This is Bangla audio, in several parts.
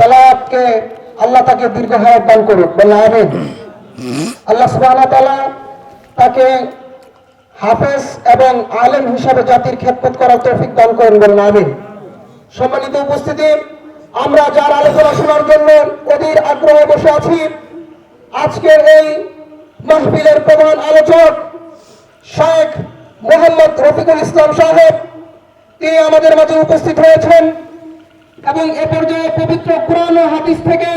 তেলাওয়াতকে আল্লাহ তাকে দীর্ঘ হায়াত দান করুক। বলে আমিন। আল্লাহ সুবহানাহু ওয়া তাআলা তাকে হাফেজ এবং আলেম হিসাবে জাতির খেদমত করার তৌফিক দান করেন বলেন আমিন। সম্মানিত উপস্থিতি, আমরা যার আলোচনা শোনার জন্য অধীর আগ্রহে বসে আছি, আজকের এই মাহফিলের প্রধান আলোচক শেখ মোহাম্মদ রফিকুল ইসলাম সাহেব, তিনি আমাদের মাঝে উপস্থিত হয়েছেন। এবং এ পর্যায়ে পবিত্র কোরআন ও হাদিস থেকে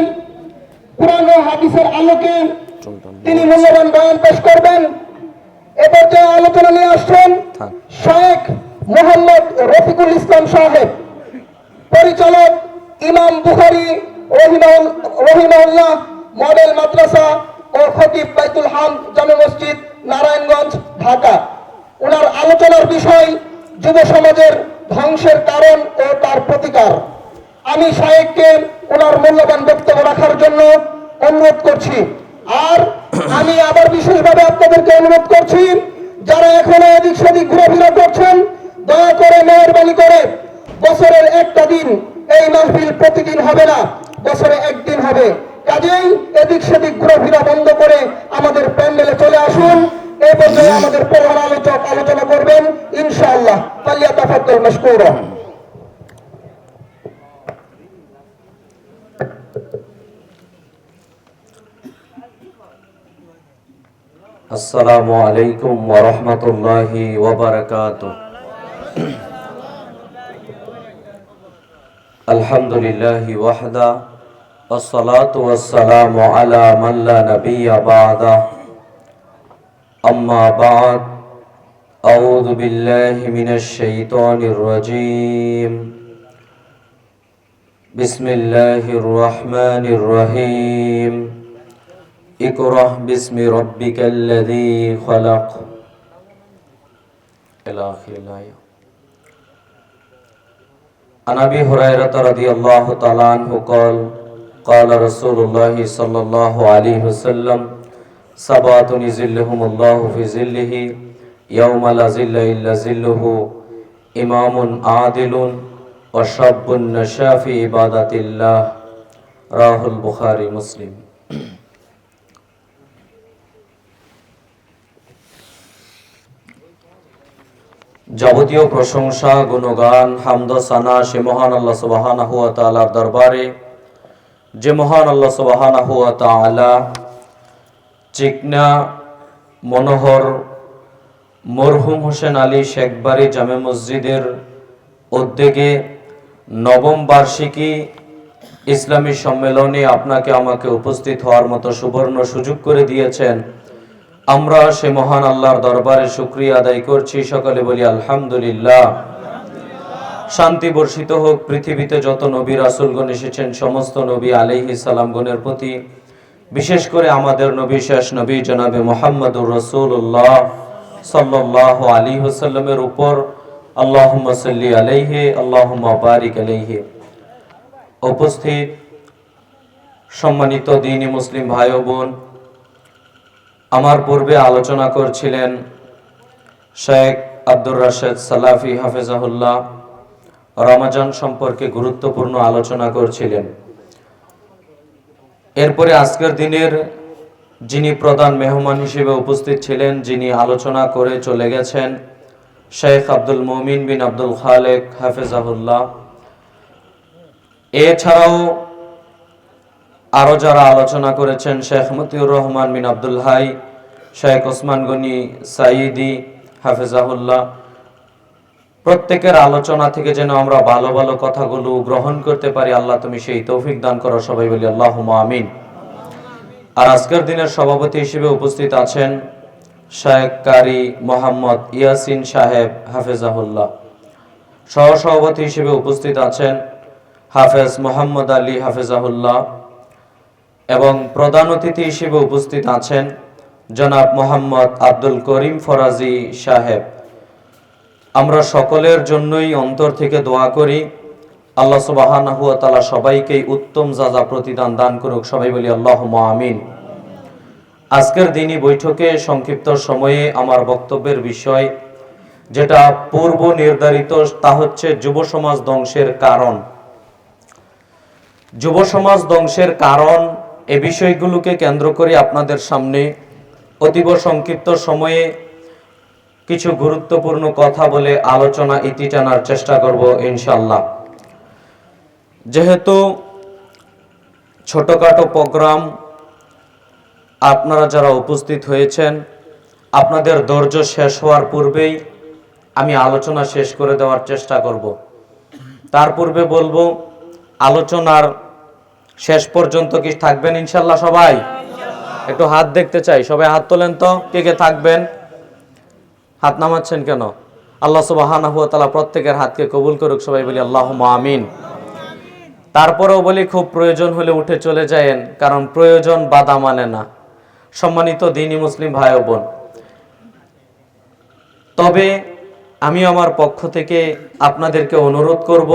কোরআন ও হাদিসের আলোকে তিনি মূল্যবান বয়ান পেশ করবেন। এ পর্যায়ে আলোচনা নিয়ে আসছেন শেখ মোহাম্মদ রফিকুল ইসলাম সাহেব পরিচালক ইমাম বুখারি রহিমাউল- রহিমাউল্লাহ মডেল মাদ্রাসা ও খতিব বাইতুল হাম জামে মসজিদ নারায়ণগঞ্জ ঢাকা। ওনার আলোচনার বিষয় যুব সমাজের ধ্বংসের কারণ ও তার প্রতিকার। আমি শাহেককে ওনার মূল্যবান বক্তব্য রাখার জন্য অনুরোধ করছি। আর আমি আবার বিশেষভাবে আপনাদেরকে অনুরোধ করছি যারা এখনও এদিক সেদিক ঘোরাফেরা করছেন দয়া করে মেহরবানি করে। বছরের একটা দিন এই মাহফিল প্রতিদিন হবে না বছরে একদিন হবে। কাজেই এদিক সেদিক ঘোরাফেরা বন্ধ করে আমাদের প্যান্ডেলে চলে আসুন। এই পর্যায়ে আমাদের প্রধান আলোচক আলোচনা করবেন ইনশাআল্লাহ পালিয়া তাফাদ্দল মাশকুরা। আসসালামু আলাইকুম ওয়া রাহমাতুল্লাহি ওয়া বারাকাতুহু আলহামদুলিল্লাহি ওয়াহদা والصلاة والسلام على من لا نبي بعده أما بعد أعوذ بالله من الشيطان الرجيم بسم الله الرحمن الرحيم اقرأ باسم ربك الذي خلق. إلى آخر الآية. عن أبي هريرة رضي الله تعالى عنه قال قال رسول الله صلى الله عليه وسلم سبعة يظلهم الله في ظله يوم لا ظل إلا ظله إمام عادل وشاب نشا في عبادة الله. راه البخاري مسلم. যাবতীয় প্রশংসা, গুণগান, হামদ, সানা, সে মহান আল্লাহ সুবাহানা হুয়া তালার দরবারে, যে মহান আল্লাহ সুবাহানা হুয়া তালা চিকনা, মনোহর, মরহুম হোসেন আলী শেখবাড়ি জামে মসজিদের উদ্যোগে নবম বার্ষিকী ইসলামী সম্মেলনে আপনাকে আমাকে উপস্থিত হওয়ার মতো সুবর্ণ সুযোগ করে দিয়েছেন। আমরা সে মহান আল্লাহর দরবারে শুক্রিয়া আদায় করছি। সকলে বলি, আলহামদুলিল্লাহ। শান্তি বর্ষিত হোক, পৃথিবীতে যত নবী রাসুলগণ এসেছেন, সমস্ত নবী আলিহি সালামগণের প্রতি, বিশেষ করে আমাদের নবী শেষ নবী জনাবে মোহাম্মদুর রসুল্লাহ সাল্লাহ আলী হুসাল্লামের উপর আল্লাহ সাল্লি আলাইহে আল্লাহ বারিক আলাইহে। উপস্থিত সম্মানিত দিনী মুসলিম ভাই বোন আমার পূর্বে আলোচনা করছিলেন শেখ আব্দুর রাশেদ সালাফি হাফেজাহুল্লাহ। রমাজান সম্পর্কে গুরুত্বপূর্ণ আলোচনা করছিলেন। এরপরে আজকের দিনের যিনি প্রধান মেহমান হিসেবে উপস্থিত ছিলেন, যিনি আলোচনা করে চলে গেছেন, শেখ আব্দুল মমিন বিন আব্দুল খালেক হাফেজাহুল্লাহ। এছাড়াও আরও যারা আলোচনা করেছেন শেখ মতিউর রহমান বিন আব্দুল হাই, শেখ ওসমান গনি সাইদি হাফেজাহুল্লাহ, প্রত্যেকের আলোচনা থেকে যেন আমরা ভালো ভালো কথাগুলো গ্রহণ করতে পারি, আল্লাহ তুমি সেই তৌফিক দান করো, সবাই বলি আল্লাহ আমিন। আর আজকের দিনের সভাপতি হিসেবে উপস্থিত আছেন শেখ কারি মোহাম্মদ ইয়াসিন সাহেব হাফেজাহুল্লাহ। সহ সভাপতি হিসেবে উপস্থিত আছেন হাফেজ মোহাম্মদ আলী হাফেজাহুল্লাহ। এবং প্রধান অতিথি হিসেবে উপস্থিত আছেন জনাব মোহাম্মদ আব্দুল করিম ফরাজি সাহেব। আমরা সকলের জন্যই অন্তর থেকে দোয়া করি। আল্লাহ সুবাহানাহু ওয়া তাআলা সবাইকেই উত্তম যাজা প্রতিদান দান করুক, সবাই বলি আল্লাহ আমিন। আজকের দিনই বৈঠকে সংক্ষিপ্ত সময়ে আমার বক্তব্যের বিষয়, যেটা পূর্ব নির্ধারিত, তা হচ্ছে যুব সমাজ ধ্বংসের কারণ। যুব সমাজ ধ্বংসের কারণ এ বিষয়গুলোকে কেন্দ্র করে আপনাদের সামনে অতীব সংক্ষিপ্ত সময়ে কিছু গুরুত্বপূর্ণ কথা বলে আলোচনা ইতি টানার চেষ্টা করব ইনশাল্লাহ যেহেতু ছোটোখাটো প্রোগ্রাম, আপনারা যারা উপস্থিত হয়েছেন, আপনাদের ধৈর্য শেষ হওয়ার পূর্বেই আমি আলোচনা শেষ করে দেওয়ার চেষ্টা করব। তার পূর্বে বলব, আলোচনার শেষ পর্যন্ত কি থাকবেন ইনশাল্লাহ সবাই? একটু হাত দেখতে চাই। সবাই হাত তোলেন তো? কে কে থাকবেন? হাত নামাচ্ছেন কেন? আল্লাহ সুবহানাহু ওয়া তাআলা প্রত্যেকের হাতকে কবুল করুক, সবাই বলি আল্লাহুম্মা আমিন। তারপরেও বলি খুব প্রয়োজন হলে উঠে চলে যায়েন, কারণ প্রয়োজন বাধা মানে না। সম্মানিত দিনী মুসলিম ভাই বোন, তবে আমি আমার পক্ষ থেকে আপনাদেরকে অনুরোধ করব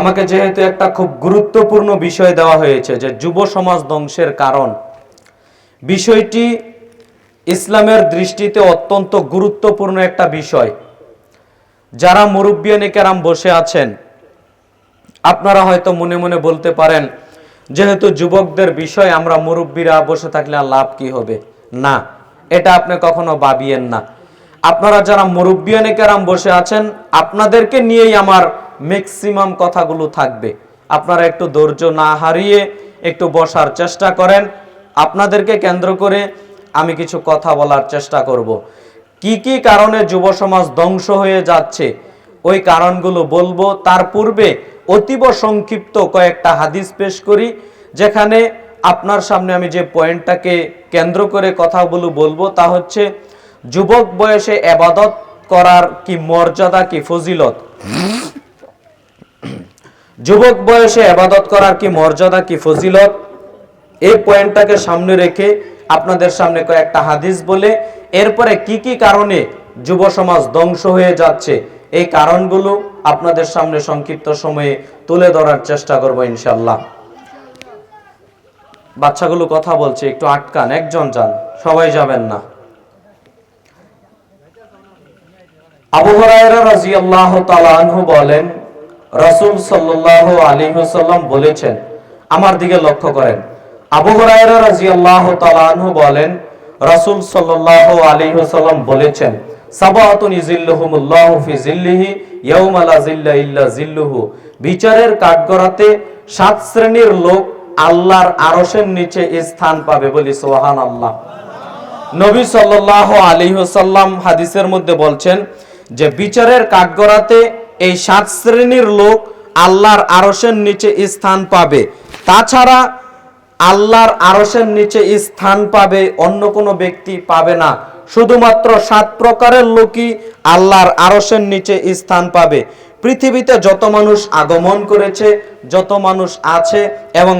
আমাকে যেহেতু একটা খুব গুরুত্বপূর্ণ বিষয় দেওয়া হয়েছে যে যুব সমাজ ধ্বংসের কারণ, বিষয়টি ইসলামের দৃষ্টিতে অত্যন্ত গুরুত্বপূর্ণ একটা বিষয়। যারা মুরব্বিয়ানে কেরাম বসে আছেন, আপনারা হয়তো মনে মনে বলতে পারেন, যেহেতু যুবকদের বিষয়, আমরা মুরব্বীরা বসে থাকলে লাভ কি হবে? না, এটা আপনি কখনো ভাবিয়েন না। আপনারা যারা মুরব্বিয়ানে কেরাম বসে আছেন, আপনাদেরকে নিয়েই আমার ম্যাক্সিমাম কথাগুলো থাকবে। আপনারা একটু ধৈর্য না হারিয়ে একটু বসার চেষ্টা করেন। আপনাদেরকে কেন্দ্র করে আমি কিছু কথা বলার চেষ্টা করব। কি কি কারণে যুব সমাজ ধ্বংস হয়ে যাচ্ছে, ওই কারণগুলো বলব। তার পূর্বে অতীব সংক্ষিপ্ত কয়েকটা হাদিস পেশ করি, যেখানে আপনার সামনে আমি যে পয়েন্টটাকে কেন্দ্র করে কথাগুলো বলব তা হচ্ছে, যুবক বয়সে এবাদত করার কি মর্যাদা, কি ফজিলত? যুবক বয়সে এবাদত করার কি মর্যাদা, কি ফজিলত? এই পয়েন্টটাকে সামনে রেখে আপনাদের সামনে কয়েকটা হাদিস বলে, এরপরে কি কি কারণে যুব সমাজ ধ্বংস হয়ে যাচ্ছে, এই কারণগুলো আপনাদের সামনে সংক্ষিপ্ত সময়ে তুলে ধরার চেষ্টা করব ইনশাল্লাহ বাচ্চাগুলো কথা বলছে, একটু আটকান, একজন যান, সবাই যাবেন না। আবু হুরায়রা রাদিয়াল্লাহু তাআলা আনহু বলেন রাসূল সাল্লাল্লাহু আলাইহি ওয়াসাল্লাম বলেছেন, আমার দিকে লক্ষ্য করেন। আবু হুরায়রা রাদিয়াল্লাহু বলেন, রাসূল সাল্লাল্লাহু আলাইহি বলেছেন বিচারের সাত শ্রেণির লোক আল্লাহর নিচে স্থান পাবে নবী হাদিসের মধ্যে বলছেন যে, বিচারের কাঠগড়াতে এই সাত শ্রেণির লোক আল্লাহর আরসের নিচে স্থান পাবে। তাছাড়া আল্লাহর আরসের নিচে স্থান পাবে, অন্য কোনো ব্যক্তি পাবে না। শুধুমাত্র সাত প্রকারের লোকই আল্লাহর আরসের নিচে স্থান পাবে। পৃথিবীতে যত মানুষ আগমন করেছে, যত মানুষ আছে এবং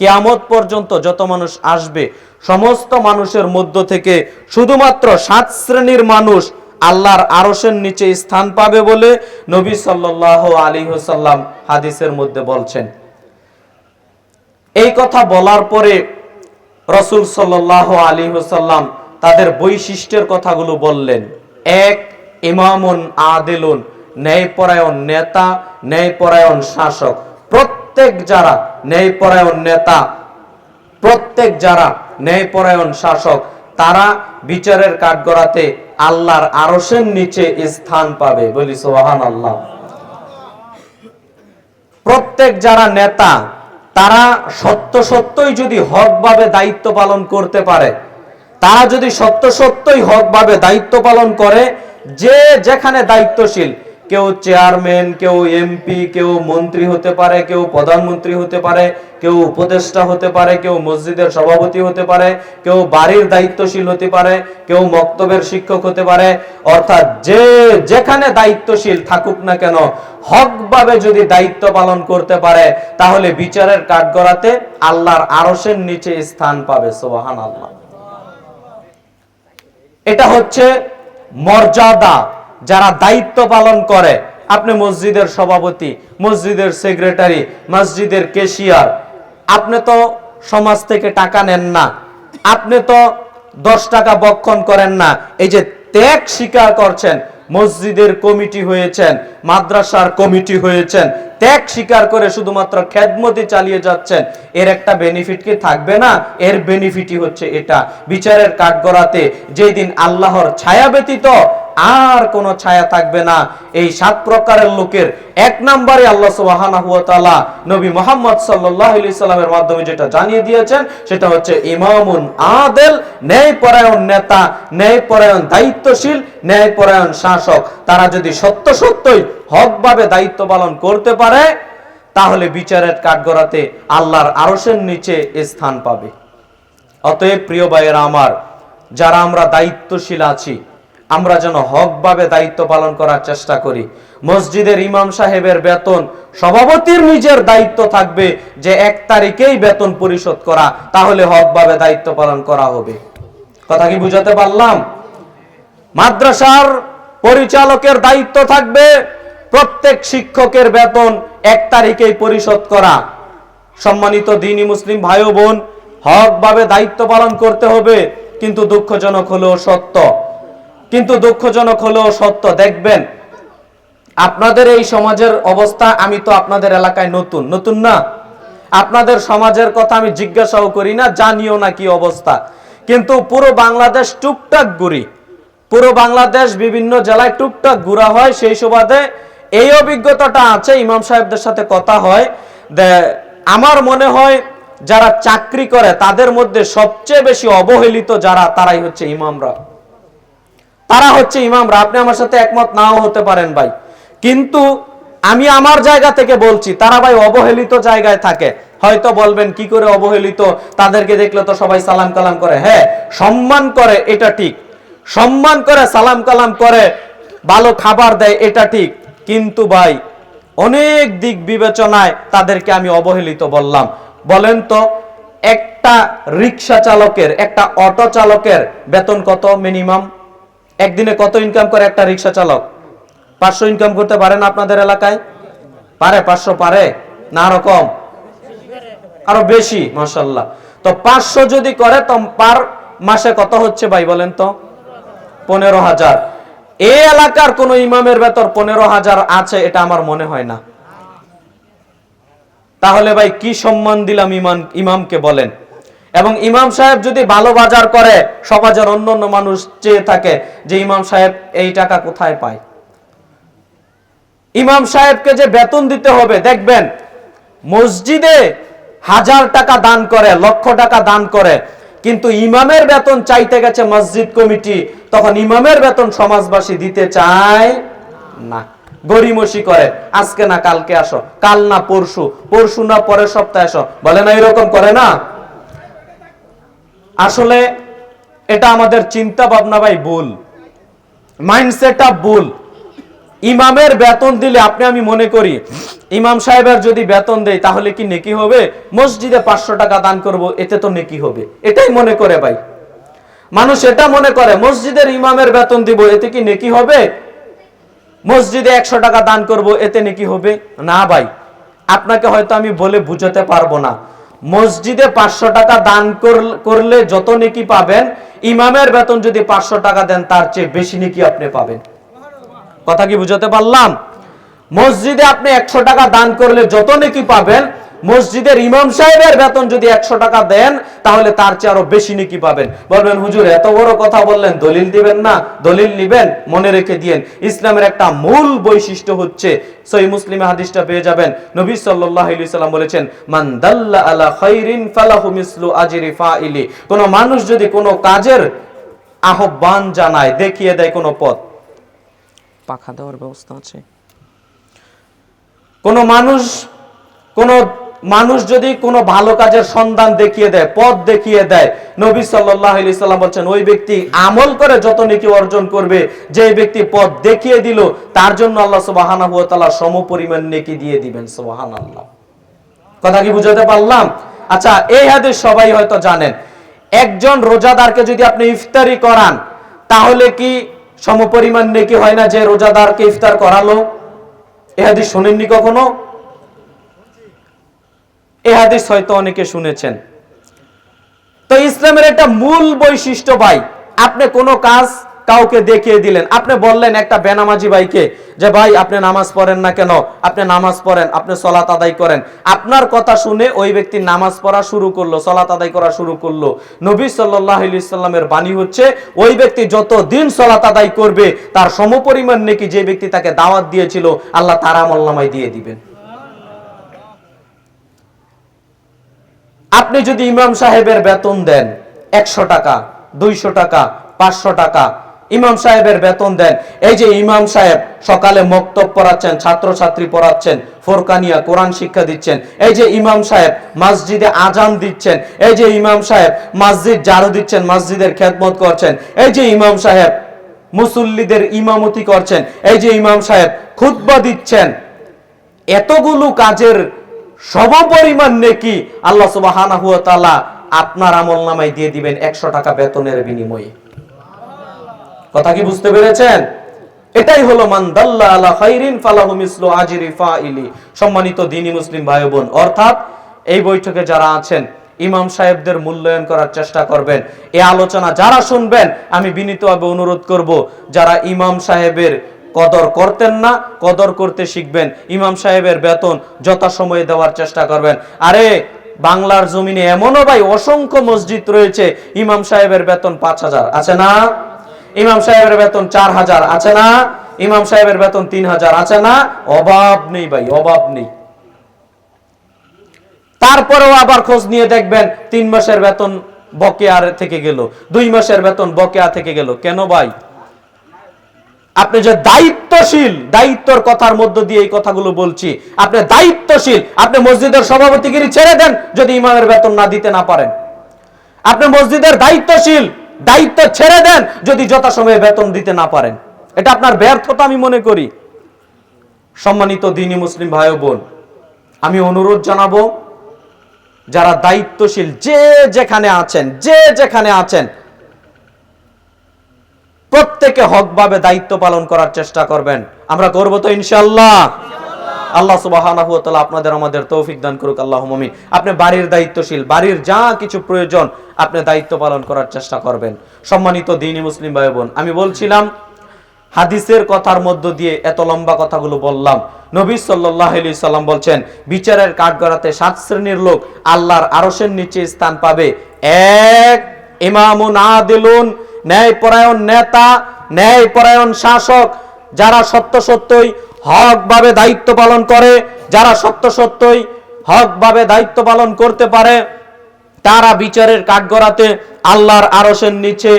কেয়ামত পর্যন্ত যত মানুষ আসবে, সমস্ত মানুষের মধ্য থেকে শুধুমাত্র সাত শ্রেণির মানুষ আল্লাহর আরশের নিচে স্থান পাবে বলে নবী সাল্লাহ আলী হুসাল্লাম হাদিসের মধ্যে বলছেন। এই কথা বলার পরে রসুল সাল্লাহ আলী হুসাল্লাম তাদের বৈশিষ্ট্যের কথাগুলো বললেন। এক, ইমামুন আদিলুন, ন্যায়পরায়ণ নেতা, ন্যায়পরায়ণ শাসক। প্রত্যেক যারা ন্যায়পরায়ণ নেতা, প্রত্যেক যারা ন্যায়পরায়ণ শাসক, তারা বিচারের কাঠগড়াতে আল্লাহর আরশের নিচে স্থান পাবে। বলি সোহান আল্লাহ প্রত্যেক যারা নেতা, তারা সত্য সত্যই যদি হকভাবে দায়িত্ব পালন করতে পারে, তারা যদি সত্য সত্যই হকভাবে দায়িত্ব পালন করে, যে যেখানে দায়িত্বশীল কেউ চেয়ারম্যান কেউ এমপি কেউ মন্ত্রী হতে পারে, কেউ প্রধানমন্ত্রী হতে পারে, কেউ উপদেষ্টা হতে পারে, কেউ মসজিদের সভাপতি হতে পারে, কেউ বাড়ির দায়িত্বশীল হতে পারে, কেউ মক্তবের শিক্ষক হতে পারে, অর্থাৎ যে যেখানে দায়িত্বশীল থাকুক না কেন, হকভাবে যদি দায়িত্ব পালন করতে পারে, তাহলে বিচারের কাঠগড়াতে আল্লাহর আরশের নিচে স্থান পাবে সোহান আল্লাহ এটা হচ্ছে মর্যাদা। যারা দায়িত্ব পালন করে, আপনি মসজিদের সভাপতি, মসজিদের সেক্রেটারি মসজিদের কেশিয়ার আপনি তো সমাজ থেকে টাকা নেন না, আপনি তো দশ টাকা বক্ষণ করেন না, এই যে ত্যাগ স্বীকার করছেন, মসজিদের কমিটি হয়েছেন, মাদ্রাসার কমিটি হয়েছেন, ত্যাগ স্বীকার করে শুধুমাত্র খেদমতি চালিয়ে যাচ্ছেন, এর একটা বেনিফিট কি থাকবে না? এর বেনিফিটই হচ্ছে এটা। বিচারের কাঠগড়াতে যেদিন আল্লাহর ছায়া ব্যতীত আর কোনো ছায়া থাকবে না। এই সাত প্রকারের লোকের এক নম্বরে আল্লাহ তাআলা নবী মুহাম্মদ সাল্লামের মাধ্যমে যেটা জানিয়ে দিয়েছেন, সেটা হচ্ছে ইমামুন আদেল, ন্যায়পরায়ণ নেতা, ন্যায়পরায়ণ দায়িত্বশীল, ন্যায়পরায়ণ শাসক। তারা যদি সত্য সত্যই হকভাবে দায়িত্ব পালন করতে পারে, তাহলে বিচারের কাঠগড়াতে আল্লাহর আরসের নিচে স্থান পাবে। অতএব প্রিয় ভাইয়েরা আমার, যারা আমরা দায়িত্বশীল আছি আমরা যেন হকভাবে দায়িত্ব পালন করার চেষ্টা করি। মসজিদের ইমাম সাহেবের বেতন, সভাপতির নিজের দায়িত্ব থাকবে যে এক তারিখেই বেতন পরিশোধ করা, তাহলে হকভাবে দায়িত্ব পালন করা হবে। কথা কি বুঝাতে পারলাম? মাদ্রাসার পরিচালকের দায়িত্ব থাকবে প্রত্যেক শিক্ষকের বেতন এক তারিখেই পরিশোধ করা। সম্মানিত দিনী মুসলিম ভাই বোন, হকভাবে দায়িত্ব পালন করতে হবে, কিন্তু দুঃখজনক হলেও সত্য। কিন্তু দুঃখজনক হলেও সত্য, দেখবেন, আপনাদের এই সমাজের অবস্থা, আমি তো আপনাদের এলাকায় নতুন নতুন না, আপনাদের সমাজের কথা আমি জিজ্ঞাসাও করি না, জানিও না কি অবস্থা, কিন্তু পুরো বাংলাদেশ টুকটাক ঘুরি, পুরো বাংলাদেশ বিভিন্ন জেলায় টুকটাক ঘুরা হয়, সেই সুবাদে এই অভিজ্ঞতাটা আছে, ইমাম সাহেবদের সাথে কথা হয় আমার মনে হয় যারা চাকরি করে, তাদের মধ্যে সবচেয়ে বেশি অবহেলিত যারা, তারাই হচ্ছে ইমামরা। তারা হচ্ছে ইমামরা আপনি আমার সাথে একমত নাও হতে পারেন ভাই। কিন্তু আমি আমার জায়গা থেকে বলছি, তারা ভাই অবহেলিত জায়গায় থাকে। হয়তো বলবেন, কি করে অবহেলিত? তাদেরকে দেখলে তো সবাই সালাম কালাম করে। হ্যাঁ সম্মান করে, এটা ঠিক। সম্মান করে, সালাম কালাম করে, ভালো খাবার দেয়, এটা ঠিক। কিন্তু ভাই, অনেক দিক বিবেচনায় তাদেরকে আমি অবহেলিত বললাম। বলেন তো, একটা রিক্সা চালকের, একটা অটো চালকের বেতন কত মিনিমাম একদিনে কত ইনকাম করে একটা রিক্সা চালক? পাঁচশো ইনকাম করতে পারেন আপনাদের এলাকায়? পারে, পাঁচশো পারে, না আরও কম? আরও বেশি মাসাল্লাহ তো পাঁচশো যদি করে, তো পার মাসে কত হচ্ছে ভাই বলেন তো? পনেরো হাজার। এই এলাকার কোন ইমামের বেতন পনেরো হাজার আছে, এটা আমার মনে হয় না। তাহলে ভাই কি সম্মান দিলাম ইমান ইমামকে বলেন? এবং ইমাম সাহেব যদি ভালো বাজার করে, সমাজের অন্য অন্য মানুষ চেয়ে থাকে যে ইমাম সাহেব এই টাকা কোথায় পায়। ইমাম সাহেবকে যে বেতন দিতে হবে, দেখবেন, মসজিদে হাজার টাকা দান করে, লক্ষ টাকা দান করে, কিন্তু ইমামের বেতন চাইতে গেছে মসজিদ কমিটি, তখন ইমামের বেতন সমাজবাসী দিতে চায় না। গরিমসি করে, আজকে না কালকে আসো, কাল না পরশু পরশু না পরের সপ্তাহে আসো। বলে না এরকম করে না? আসলে এটা আমাদের চিন্তা ভাবনা ভাই, ভুল। মাইন্ডসেট ভুল। ইমামের বেতন দিলে আপনি, আমি মনে করি, ইমাম সাহেবের যদি বেতন দেয় তাহলে কি নেকি হবে? মসজিদে পাঁচশো টাকা দান করব, এতে তো নেকি হবে। এটাই মনে করে ভাই। মানুষ এটা মনে করে, মসজিদের ইমামের বেতন দিব, এতে কি নেকি হবে? মসজিদে একশো টাকা দান করব, এতে নেকি হবে? না ভাই। আপনাকে হয়তো আমি বলে বুঝাতে পারব না। মসজিদে পাঁচশো টাকা দান করল- যত নেকি পাবেন, ইমামের বেতন যদি পাঁচশো টাকা দেন, তার চেয়ে বেশি নেকি আপনি পাবেন। কথা কি বুঝাতে পারলাম? মসজিদে আপনি একশো টাকা দান করলে যত নেকি পাবেন মসজিদের ইমাম সাহেবের বেতন যদি একশো টাকা দেন তাহলে তার চেয়ে আরও বেশি নেকি পাবেন। বলবেন হুজুর এত বড় কথা বললেন দলিল দিবেন না? দলিল নিবেন? মনে রেখে দিয়েন। ইসলামের একটা মূল বৈশিষ্ট্য হচ্ছে সহি মুসলিমে হাদিসটা পেয়ে যাবেন। নবী সাল্লাল্লাহু আলাইহি সাল্লাম বলেছেন মান দাল্লা আলা খাইরিন ফালাহু মিসলু আজরি ফাইলি। কোন মানুষ যদি কোনো কাজের আহ্বান জানায় দেখিয়ে দেয় কোনো পথ। পাখা দেওয়ার ব্যবস্থা আছে। কোন মানুষ কোন মানুষ যদি কোনো ভালো কাজের সন্ধান দেখিয়ে দেয়, পথ দেখিয়ে দেয়, নবী সাল্লাম বলছেন, ওই ব্যক্তি আমল করে যত নেকি অর্জন করবে, যে ব্যক্তি পথ দেখিয়ে দিল, তার জন্য আল্লাহ সুবহানাহু ওয়া তাআলা সমপরিমাণ নেকি দিয়ে দিবেন, সুবহানাল্লাহ। কথা কি বুঝাতে পারলাম? আচ্ছা এই হাদিস সবাই হয়তো জানেন। একজন রোজাদারকে যদি আপনি ইফতারি করান, তাহলে কি সমপরিমাণ নেকি হয় না যে রোজাদারকে ইফতার করালো? এ হাদিস শোনেননি কখনো? এ হাদিস হয়তো অনেকে শুনেছেন। তো ইসলামের একটা মূল বৈশিষ্ট্য ভাই, আপনি কোনো কাজ কাউকে দেখিয়ে দিলেন, আপনি বললেন একটা বেনামাজি ভাইকে যে, ভাই, আপনি নামাজ পড়েন না কেন? আপনি নামাজ পড়েন, আপনি সলাত আদায় করেন। আপনার কথা শুনে ওই ব্যক্তি নামাজ পড়া শুরু করল, সলাত আদায় করা শুরু করল। নবী সাল্লাহ সাল্লামের বাণী হচ্ছে, ওই ব্যক্তি যত দিন সলাত আদায় করবে, তার সমপরিমাণ নাকি যে ব্যক্তি তাকে দাওয়াত দিয়েছিল, আল্লাহ তারা মোল্লামায় দিয়ে দিবেন। আপনি যদি ইমাম সাহেবের বেতন দেন একশো টাকা, দুইশো টাকা, পাঁচশো টাকা, ইমাম সাহেবের বেতন দেন, এই যে ইমাম সাহেব সকালে মক্তব পড়াচ্ছেন, ছাত্রছাত্রী পড়াচ্ছেন ফোরকানিয়া কোরআন শিক্ষা দিচ্ছেন, এই যে ইমাম সাহেব মসজিদে আজান দিচ্ছেন, এই যে ইমাম সাহেব মসজিদ জারু দিচ্ছেন, মসজিদের খেদমত করছেন, এই যে ইমাম সাহেব মুসল্লিদের ইমামতি করছেন, এই যে ইমাম সাহেব খুতবা দিচ্ছেন, এতগুলো কাজের নেকি আল্লাহ আপনার আমল নামায় দিয়ে দিবেন একশো টাকা বেতনের বিনিময়ে। কথা কি বুঝতে পেরেছেন? এটাই হলো মান সম্মানিত দিনী মুসলিম ভাই বোন অর্থাৎ এই বৈঠকে যারা আছেন, ইমাম সাহেবদের মূল্যায়ন করার চেষ্টা করবেন। এই আলোচনা যারা শুনবেন, আমি বিনীতভাবে অনুরোধ করব, যারা ইমাম সাহেবের কদর করতেন না, কদর করতে শিখবেন। ইমাম সাহেবের বেতন যথাসময়ে দেওয়ার চেষ্টা করবেন। আরে, বাংলার জমিনে এমনও ভাই অসংখ্য মসজিদ রয়েছে, ইমাম সাহেবের বেতন পাঁচ হাজার। আছে না? ইমাম সাহেবের বেতন চার হাজার। আছে না? ইমাম সাহেবের বেতন তিন হাজার। আছে না? অভাব নেই ভাই, অভাব নেই। তারপরেও আবার খোঁজ নিয়ে দেখবেন, তিন মাসের বেতন বকেয়ার থেকে গেল। দুই মাসের বেতন বকেয়া থেকে গেল। কেন ভাই? আপনি যে দায়িত্বশীল, দায়িত্বর কথার মধ্য দিয়ে এই কথাগুলো বলছি, আপনি দায়িত্বশীল, আপনি মসজিদের সভাপতিগিরি ছেড়ে দেন যদি ইমামের বেতন না দিতে না পারেন। আপনি মসজিদের দায়িত্বশীল, দায়িত্ব ছেড়ে দেন যদি যথাসময়ে বেতন দিতে না পারেন। এটা আপনার ব্যর্থতা আমি মনে করি। সম্মানিত দিনী মুসলিম ভাই বোন, আমি অনুরোধ জানাব, যারা দায়িত্বশীল, যে যেখানে আছেন, যে যেখানে আছেন প্রত্যেকে হকভাবে দায়িত্ব পালন করার চেষ্টা করবেন। আমরা করব তো ইনশাআল্লাহ। আল্লাহ তাআলা আপনাদের আমাদের তৌফিক দান করুক আল্লাহ আমিন। আপনি বাড়ির দায়িত্বশীল, বাড়ির যা কিছু প্রয়োজন, আপনি দায়িত্ব পালন করার চেষ্টা করবেন। সম্মানিত দিনী মুসলিম ভাই বোন আমি বলছিলাম, হাদিসের কথার মধ্য দিয়ে এত লম্বা কথাগুলো বললাম। নবী আলাইহি সাল্লাম বলছেন, বিচারের কাঠগড়াতে সাত শ্রেণির লোক আল্লাহর আরসের নিচে স্থান পাবে। এক ইমামুন আদিলুন ন্যায়পরায়ণ নেতা, ন্যায়পরায়ণ শাসক, যারা সত্য সত্যই হকভাবে দায়িত্ব পালন করে, যারা সত্য সত্যই হকভাবে দায়িত্ব পালন করতে পারে, তারা বিচারের কাঠগড়াতে আল্লাহর আরশের নিচে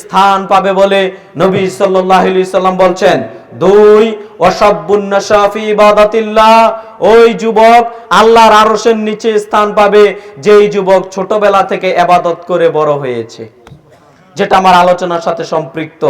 স্থান পাবে বলে নবী সাল্লাল্লাহু আলাইহি সাল্লাম বলছেন। দুই অসাবুন্নাশাফি ইবাদাতিল্লাহ, ওই যুবক আল্লাহর আরসের নিচে স্থান পাবে, যেই যুবক ছোটবেলা থেকে এবাদত করে বড় হয়েছে। যেটা আমার আলোচনার সাথে সম্পৃক্ত।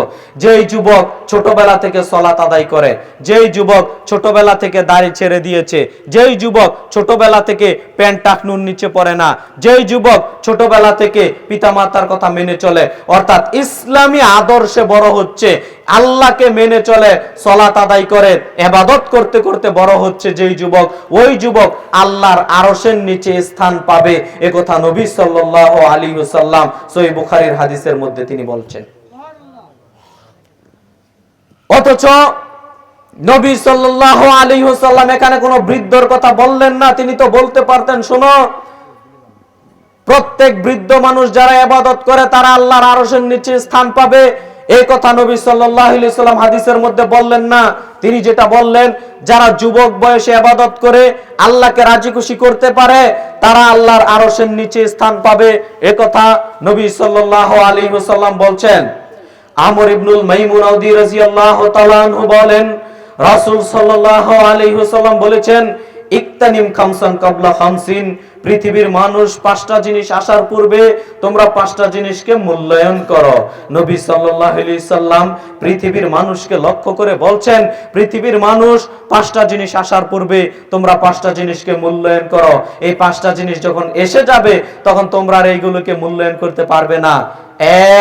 যেই যুবক ছোটবেলা থেকে সলাত আদায় করে, যেই যুবক ছোটবেলা থেকে দাড়ি ছেড়ে দিয়েছে, যেই যুবক ছোটবেলা থেকে প্যান্ট টাকনুর নিচে পড়ে না, যেই যুবক ছোটবেলা থেকে পিতামাতার কথা মেনে চলে, অর্থাৎ ইসলামী আদর্শে বড় হচ্ছে আল্লাহকে মেনে চলে, সলাত আদায় করে, এবাদত করতে করতে বড় হচ্ছে যেই যুবক, ওই যুবক আল্লাহর আরশের নিচে স্থান পাবে। এ কথা নবী সাল্লাল্লাহু আলাইহি ওয়াসাল্লাম সহিহ বুখারীর হাদিসের মধ্যে তিনি বলছেন। অথচ নবী সাল্লাল্লাহু আলী ওয়াসাল্লাম এখানে কোনো বৃদ্ধর কথা বললেন না, তিনি তো বলতে পারতেন, শোনো। প্রত্যেক বৃদ্ধ মানুষ যারা ইবাদত করে, তারা আল্লাহর আরসের নিচে স্থান পাবে। এই কথা নবী সাল্লাম হাদিসের মধ্যে বললেন না। তিনি যেটা বললেন, যারা যুবক বয়সে আবাদত করে, আল্লাহকে রাজি খুশি করতে পারে, তারা আল্লাহর আরশের নিচে স্থান পাবে। এ কথা নবী সাল্লাল্লাহু আলাইহি ওয়াসাল্লাম বলছেন। আমর ইবনুল মাইমুন আউদি রাদিয়াল্লাহু তাআলা বলেন, রাসূল সাল্লাল্লাহু আলাইহি ওয়াসাল্লাম বলেছেন ইকতানিম খামসান কাবলা খামসিন। পৃথিবীর মানুষ পাঁচটা জিনিস আসার পূর্বে তোমরা পাঁচটা জিনিসকে মূল্যায়ন করো। নবী সাল্লাম পৃথিবীর মানুষকে লক্ষ্য করে বলছেন, পৃথিবীর মানুষ পাঁচটা জিনিস আসার পূর্বে তোমরা পাঁচটা জিনিসকে মূল্যায়ন করো। এই পাঁচটা জিনিস যখন এসে যাবে, তখন তোমরা আর এইগুলোকে মূল্যায়ন করতে পারবে না।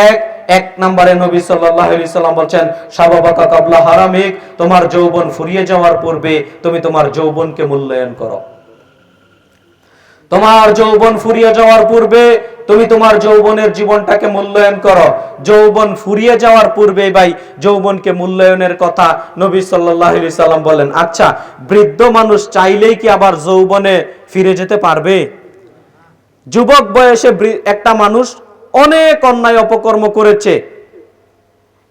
এক এক নম্বরে নবী সাল্লাল্লাহু সাল্লাম বলছেন সাবাবাকা কাবলা হারামিক, তোমার যৌবন ফুরিয়ে যাওয়ার পূর্বে তুমি তোমার যৌবনকে মূল্যায়ন করো। তোমার যৌবন ফুরিয়ে যাওয়ার পূর্বে তুমি তোমার যৌবনের জীবনটাকে মূল্যায়ন করো। যৌবন ফুরিয়ে যাওয়ার পূর্বে ভাই যৌবনকে মূল্যায়নের কথা নবী সাল্লাল্লাহু আলাইহি সাল্লাম বলেন। আচ্ছা বৃদ্ধ মানুষ চাইলেই কি আবার যৌবনে ফিরে যেতে পারবে? যুবক বয়সে একটা মানুষ অনেক অন্যায় অপকর্ম করেছে।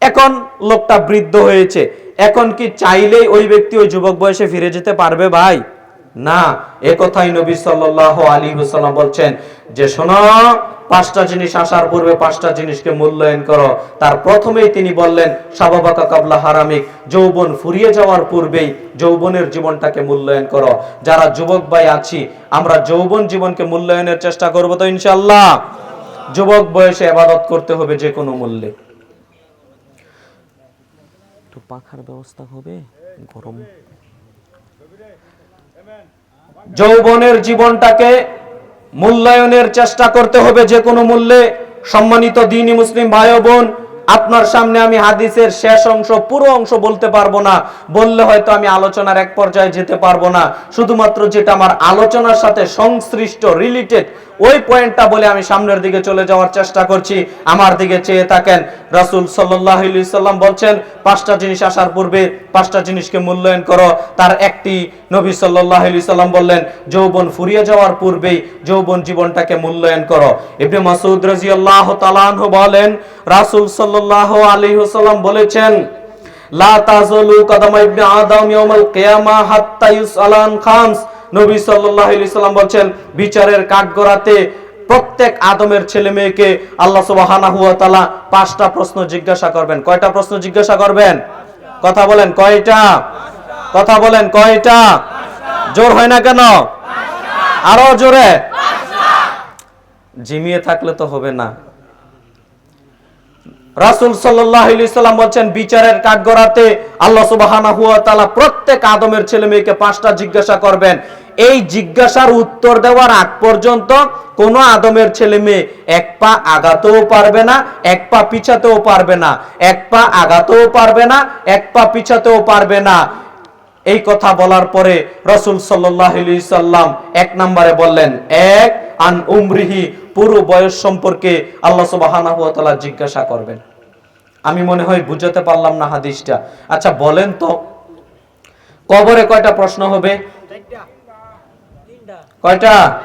এখন লোকটা বৃদ্ধ হয়েছে। এখন কি চাইলেই ওই ব্যক্তি ওই যুবক বয়সে ফিরে যেতে পারবে ভাই? না, এ কথাই নবী সাল্লাল্লাহু আলাইহি ওয়াসাল্লাম বলছেন যে, শোনো, পাঁচটা জিনিস আসার পূর্বে পাঁচটা জিনিসকে মূল্যায়ন করো। তার প্রথমেই তিনি বললেন, সাবাবাকা কাবলা হারামিক, যৌবন ফুরিয়ে যাওয়ার পূর্বেই যৌবনের জীবনটাকে মূল্যায়ন করো। যারা যুবক ভাই আছি, আমরা যৌবন জীবনকে মূল্যায়নের চেষ্টা করব তো ইনশাল্লাহ যুবক বয়সে আবাদত করতে হবে যে কোনো মূল্যে। একটু পাখার ব্যবস্থা হবে গরম। যৌবনের জীবনটাকে মূল্যায়নের চেষ্টা করতে হবে যে কোনো মূল্যে। সম্মানিত দিনী মুসলিম ভাই বোন আপনার সামনে আমি হাদিসের শেষ অংশ পুরো অংশ বলতে পারব না। বললে হয়তো আমি আলোচনার এক পর্যায়ে যেতে পারব না। শুধুমাত্র যেটা আমার আলোচনার সাথে সংশ্লিষ্ট রিলেটেড ওই পয়েন্টটা বলে আমি সামনের দিকে চলে যাওয়ার চেষ্টা করছি। আমার দিকে চেয়ে থাকেন রাসূল সাল্লাম বলছেন, পাঁচটা জিনিস আসার পূর্বে পাঁচটা জিনিসকে মূল্যায়ন করো। তার একটি নবী আলাইহি সাল্লাম বললেন, যৌবন ফুরিয়ে যাওয়ার পূর্বেই যৌবন জীবনটাকে মূল্যায়ন করো। ইবনে মাসউদ রাদিয়াল্লাহু তাআলা আনহু বলেন, রাসূল সাল্লাল্লাহু আলাইহি ওয়াসাল্লাম বলেছেন, লা তাজলু কদম ইবনে আদম ইয়াউমাল কিয়ামা হাত্তা ইউসআলান খামস। নবী সাল্লাম বলছেন, বিচারের কাঠগড়াতে প্রত্যেক আদমের ছেলে মেয়েকে আল্লাহ তাআলা পাঁচটা প্রশ্ন জিজ্ঞাসা করবেন। কয়টা প্রশ্ন জিজ্ঞাসা করবেন? কথা বলেন, কয়টা? কথা বলেন, কয়টা? জোর হয় না কেন? আরও জোরে। জিমিয়ে থাকলে তো হবে না। রাসূল সাল্লাম বলছেন, বিচারের কাঠগড়াতে আল্লাহ তাআলা প্রত্যেক আদমের ছেলে মেয়েকে পাঁচটা জিজ্ঞাসা করবেন। এই জিজ্ঞাসার উত্তর দেওয়ার আগ পর্যন্ত কোন আদমের ছেলে মেয়ে এক পা আগাতেও পারবে না, এক পা পিছাতেও পারবে না, এক পা আগাতেও পারবে না, এক পা পিছাতেও পারবে না। এই কথা বলার পরে রসুল সাল্লাম এক নম্বরে বললেন, এক, আন উমরিহি, পুরো বয়স সম্পর্কে আল্লাহ ওয়া জিজ্ঞাসা করবেন। আমি মনে হয় বুঝাতে পারলাম না হাদিসটা। আচ্ছা বলেন তো, কবরে কয়টা প্রশ্ন হবে? কয়টা?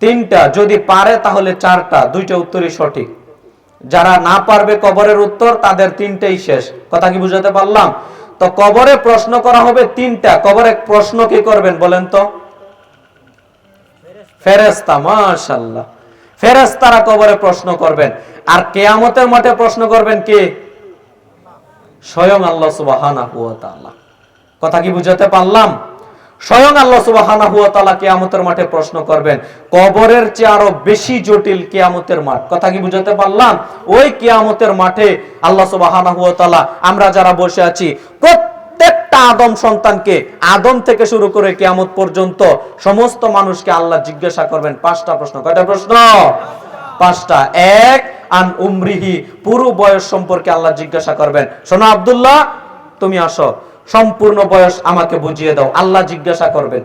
তিনটা। যদি পারে তাহলে চারটা। দুইটা উত্তরই সঠিক। যারা না পারবে কবরের উত্তর তাদের তিনটেই শেষ। কথা কি বুঝাতে পারলাম? তো কবরে প্রশ্ন করা হবে তিনটা। কবরে প্রশ্ন কি করবেন বলেন তো? ফেরেস্তা মাশাল্লাহ ফেরেস্তারা কবরে প্রশ্ন করবেন। আর কেয়ামতের মাঠে প্রশ্ন করবেন কে? স্বয়ং আল্লাহ তাআলা। কথা কি বুঝাতে পারলাম? স্বয়ং আল্লাহ সুবহানাহু ওয়া তাআলা কিয়ামতের মাঠে প্রশ্ন করবেন, কবরের চেয়ে আরও বেশি জটিল কিয়ামতের মাঠ। কথা কি বুঝাতে পারলাম? ওই কিয়ামতের মাঠে আল্লাহ সুবহানাহু ওয়া তাআলা, আমরা যারা বসে আছি, প্রত্যেকটা আদম সন্তানকে, আদম থেকে শুরু করে কেয়ামত পর্যন্ত সমস্ত মানুষকে আল্লাহ জিজ্ঞাসা করবেন পাঁচটা প্রশ্ন। কয়টা প্রশ্ন? পাঁচটা। এক, আন উমরিহি, পুরো বয়স সম্পর্কে আল্লাহ জিজ্ঞাসা করবেন। শোনো আব্দুল্লাহ, তুমি আসো। সম্পূর্ণ বয়স আমাকে বুঝিয়ে দাও, আল্লাহ জিজ্ঞাসা করবেন।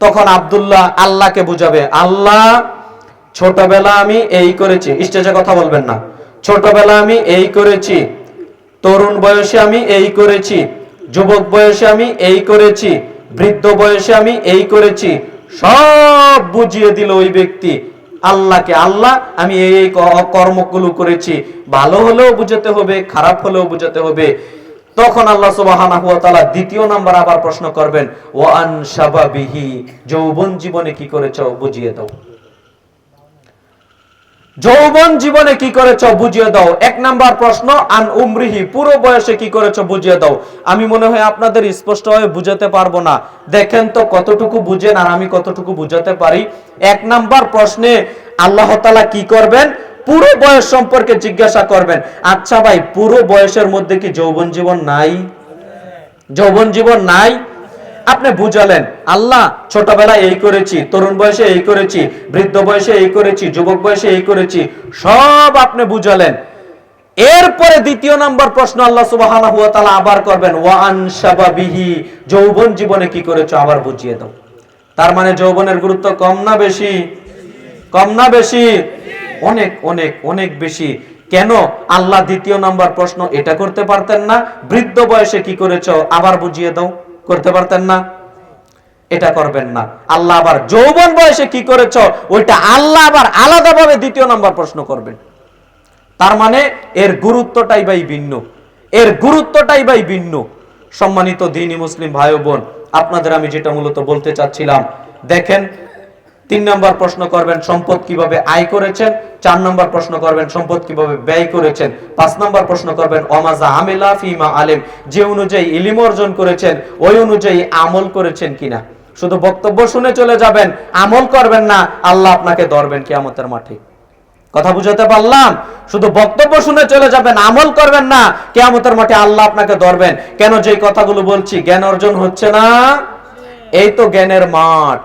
তখন আব্দুল্লাহ আল্লাহকে বুঝাবে, আল্লাহ, ছোটবেলা আমি এই করেছি। স্টেজে কথা বলবেন না। ছোটবেলা আমি এই করেছি, তরুণ বয়সে আমি এই করেছি, যুবক বয়সে আমি এই করেছি, বৃদ্ধ বয়সে আমি এই করেছি, সব বুঝিয়ে দিল ওই ব্যক্তি। আল্লাহকে, আল্লাহ, আমি এই কর্মগুলো করেছি। ভালো হলেও বুঝাতে হবে, খারাপ হলেও বুঝাতে হবে। তখন আল্লাহ তাআলা দ্বিতীয় নাম্বার আবার প্রশ্ন করবেন, ওয়া আন শাবাবিহি যৌবন জীবনে কি করেছ? বুঝিয়ে দাও। যৌবন জীবনে কি করেছ? বুঝিয়ে দাও। এক নাম্বার প্রশ্ন, আন উমরিহি? পুরো বয়সে কি করেছ? বুঝিয়ে দাও। আমি মনে হয় আপনাদের স্পষ্ট স্পষ্টভাবে বুঝাতে পারব না। দেখেন তো কতটুকু বুঝেন আর আমি কতটুকু বুঝাতে পারি। এক নাম্বার প্রশ্নে আল্লাহ তালা কি করবেন? পুরো বয়স সম্পর্কে জিজ্ঞাসা করবেন আচ্ছা ভাই, পুরো বয়সের মধ্যে কি যৌবন জীবন নাই? যৌবন জীবন নাই? আপনি বুঝালেন, আল্লাহ, ছোটবেলায় এই করেছি, তরুণ বয়সে এই করেছি, বৃদ্ধ বয়সে এই করেছি, যুবক বয়সে এই করেছি। সব আপনি বুঝালেন। এরপরে দ্বিতীয় নাম্বার প্রশ্ন আল্লাহ তাআলা আবার করবেন, ওয়া আন শাবাবিহি যৌবন জীবনে কি করেছ? আবার বুঝিয়ে দাও। তার মানে যৌবনের গুরুত্ব কম না বেশি? কম না বেশি? অনেক অনেক অনেক বেশি। কেন? আল্লাহ দ্বিতীয় নাম্বার প্রশ্ন, এটা করতে পারতেন না। বৃদ্ধ বয়সে কি করেছ? আবার বুঝিয়ে দাও, করতে পারতেন না? এটা করবেন না। আল্লাহ আবার যৌবন বয়সে কি করেছ? ওইটা আল্লাহ আবার আলাদাভাবে দ্বিতীয় নাম্বার প্রশ্ন করবেন। তার মানে এর গুরুত্বটাই বাই ভিন্ন। এর গুরুত্বটাই বাই ভিন্ন। সম্মানিত দিনী মুসলিম ভাই বোন, আপনাদের আমি যেটা মূলত বলতে চাচ্ছিলাম, দেখেন তিন নম্বর প্রশ্ন করবেন, সম্পদ কীভাবে আয় করেছেন? চার নম্বর প্রশ্ন করবেন, সম্পদ কীভাবে ব্যয় করেছেন? পাঁচ নম্বর প্রশ্ন করবেন, অমাজা আমেলা ফিমা আলেম, যে অনুযায়ী ইলিম অর্জন করেছেন, ওই অনুযায়ী আমল করেছেন কিনা? শুধু বক্তব্য শুনে চলে যাবেন, আমল করবেন না, আল্লাহ আপনাকে ধরবেন কিয়ামতের মাঠে। কথা বুঝাতে পারলাম? শুধু বক্তব্য শুনে চলে যাবেন, আমল করবেন না, কেয়ামতের মাঠে আল্লাহ আপনাকে ধরবেন। কেন যে কথাগুলো বলছি, জ্ঞান অর্জন হচ্ছে না? এই তো জ্ঞানের মাঠ।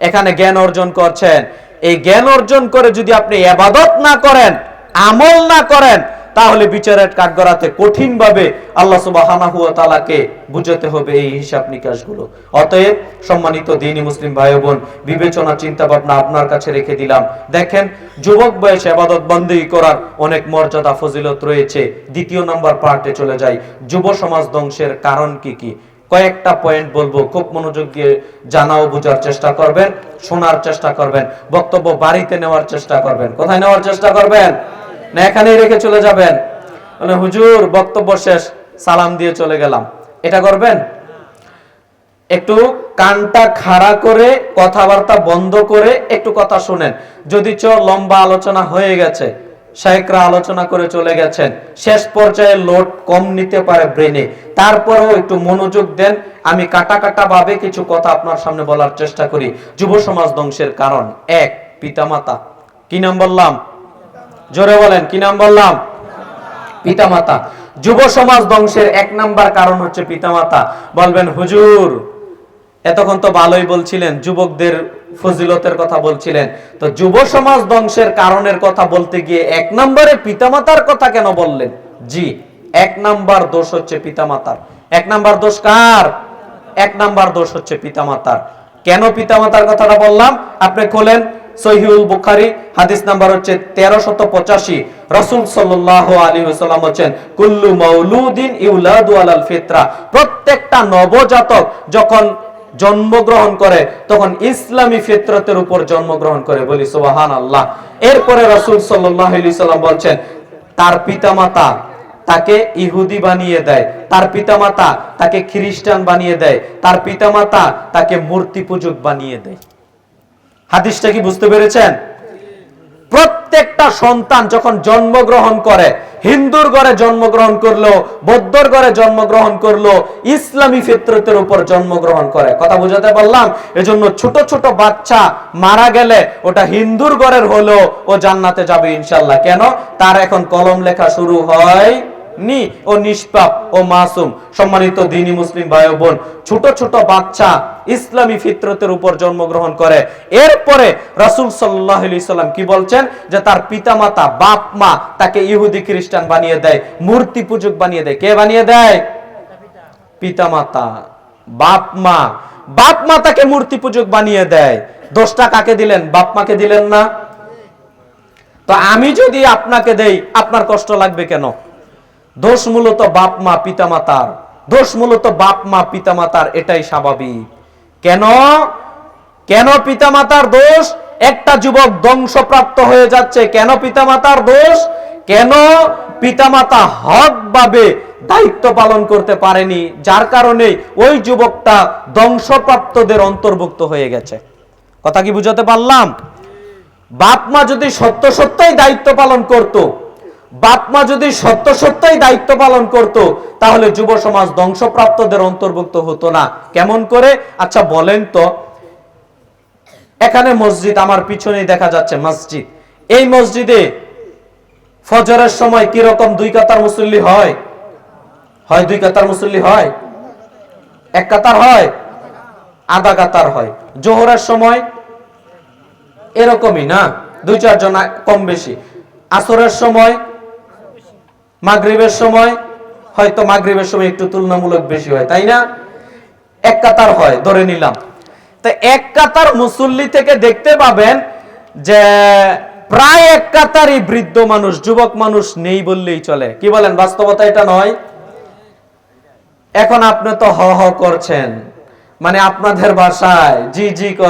এখানে জ্ঞান অর্জন করছেন। এই জ্ঞান অর্জন করে যদি আপনি এবাদত না করেন, আমল না করেন, তাহলে বিচারের কাঠগড়াতে কঠিন ভাবে আল্লাহ সুবহানাহু ওয়া বুঝাতে হবে এই হিসাব নিকাশগুলো। অতএব সম্মানিত দিনী মুসলিম ভাই বোন বিবেচনা চিন্তা ভাবনা আপনার কাছে রেখে দিলাম। দেখেন, যুবক বয়সে আবাদত বন্দী করার অনেক মর্যাদা, ফজিলত রয়েছে। দ্বিতীয় নম্বর পার্টে চলে যাই। যুব সমাজ ধ্বংসের কারণ কি কি? কয়েকটা পয়েন্ট বলব, খুব মনোযোগ দিয়ে জানা ও বোঝার চেষ্টা করবেন, শোনার চেষ্টা করবেন, বক্তব্য বাড়িতে নেওয়ার চেষ্টা করবেন। কোথায় নেওয়ার চেষ্টা করবেন? না, এখানেই রেখে চলে যাবেন। মানে হুজুর, বক্তব্য শেষ, সালাম দিয়ে চলে গেলাম। এটা করবেন? একটু কানটা খাড়া করে কথাবার্তা বন্ধ করে একটু কথা শুনেন। যদি চ লম্বা আলোচনা হয়ে গেছে শাহেকরা আলোচনা করে চলে গেছেন। শেষ পর্যায়ে লোড কম নিতে পারে ব্রেনে। তারপরেও একটু মনোযোগ দেন। আমি কাটা কাটা ভাবে কিছু কথা আপনার সামনে বলার চেষ্টা করি। যুব সমাজ ধ্বংসের কারণ এক, পিতামাতা। কি নাম বললাম? জোরে বলেন, কি নাম বললাম? পিতামাতা। যুব সমাজ ধ্বংসের এক নাম্বার কারণ হচ্ছে পিতামাতা। বলবেন, হুজুর এতক্ষণ তো ভালোই বলছিলেন, যুবকদের ফজিলতের কথা বলছিলেন। তো যুব সমাজ ধ্বংসের কারণের কথা বলতে গিয়ে এক নম্বরে পিতামাতার কথা কেন বললেন? জি, এক নাম্বার দোষ হচ্ছে পিতামাতার। এক নাম্বার দোষ কার? এক নাম্বার দোষ হচ্ছে পিতামাতার। কেন পিতামাতার কথাটা বললাম? আপনি খোলেন সহিউল বুখারী, হাদিস নাম্বার হচ্ছে তেরোশত পঁচাশি। রসুল সাল্লাহ আলী সাল্লাম হচ্ছেন কুল্লু মৌলুদিন ইউলাদু আলাল ফিতরা। প্রত্যেকটা নবজাতক যখন জন্মগ্রহণ করে, তখন ইসলামী ফিতরতের উপর জন্মগ্রহণ করে বলি সোবাহান আল্লাহ এরপরে রসুল সাল্লাম বলছেন, তার পিতামাতা তাকে ইহুদি বানিয়ে দেয়, তার পিতামাতা তাকে খ্রিস্টান বানিয়ে দেয়, তার পিতামাতা তাকে মূর্তি পূজক বানিয়ে দেয়। হাদিসটা কি বুঝতে পেরেছেন? প্রত্যেকটা সন্তান যখন জন্মগ্রহণ করে, হিন্দুর ঘরে জন্মগ্রহণ করল, বৌদ্ধর ঘরে জন্মগ্রহণ করল, ইসলামী ফিতরতের উপর জন্মগ্রহণ করে। কথা বোঝাতে পারলাম? এজন্য ছোট ছোট বাচ্চা মারা গেলে ওটা হিন্দুর ঘরের হলো ও জান্নাতে যাবে ইনশাল্লাহ কেন? তার এখন কলম লেখা শুরু হয় নি ও নিষ্পাপ ও মাসুম। সম্মানিত দিনী মুসলিম ভাই বোন, ছোট ছোট বাচ্চা ইসলামী ফিতরতের উপর জন্মগ্রহণ করে। এরপরে রাসূল সাল্লাম কি বলছেন? যে তার পিতামাতা, বাপ মা তাকে ইহুদি খ্রিস্টান বানিয়ে দেয়, মূর্তি পূজক বানিয়ে দেয়। কে বানিয়ে দেয়? পিতামাতা, বাপ মা। বাপ মা তাকে মূর্তি পূজক বানিয়ে দেয়। দোষটা কাকে দিলেন? বাপ মাকে দিলেন না? তো আমি যদি আপনাকে দেই, আপনার কষ্ট লাগবে কেন? দোষ মূলত বাপ, মা, পিতামাতার। দোষ মূলত বাপ, মা, পিতামাতার, এটাই স্বাভাবিক। কেন? কেন পিতামাতার দোষ? একটা যুবক ধ্বংসপ্রাপ্ত হয়ে যাচ্ছে। কেন পিতামাতার দোষ? কেন পিতামাতা হক ভাবে দায়িত্ব পালন করতে পারেনি? যার কারণে ওই যুবকটা ধ্বংসপ্রাপ্তদের অন্তর্ভুক্ত হয়ে গেছে। কথা কি বুঝাতে পারলাম? বাপ, মা যদি সত্য সত্যই দায়িত্ব পালন করত বাপ মা যদি সত্য সত্যই দায়িত্ব পালন করত, তাহলে যুব সমাজ ধ্বংসপ্রাপ্তদের অন্তর্ভুক্ত হতো না। কেমন করে? আচ্ছা বলেন তো। এখানে মসজিদ, আমার পিছনেই দেখা যাচ্ছে মসজিদ। এই মসজিদে ফজরের সময় কি রকম দুই কাতার মুসল্লি হয়? হয় দুই কাতার মুসল্লি হয়? এক কাতার হয়? আধা কাতার হয়। জোহরের সময় এরকমই না? দুই চারজন কম বেশি। আসরের সময় মাগরিবের সময়, হয়তো মাগরিবের সময় একটু তুলনামূলক বেশি হয়, তাই না? এক কাতার হয়, ধরে নিলাম। তো এক কাতার মুসল্লি থেকে দেখতে পাবেন যে প্রায় এক কাতারই বৃদ্ধ মানুষ, যুবক মানুষ নেই বললেই চলে। কি বলেন, বাস্তবতা এটা নয়? এখন আপনি তো হ হ করছেন। মানে আপনাদের বাসায় জি জি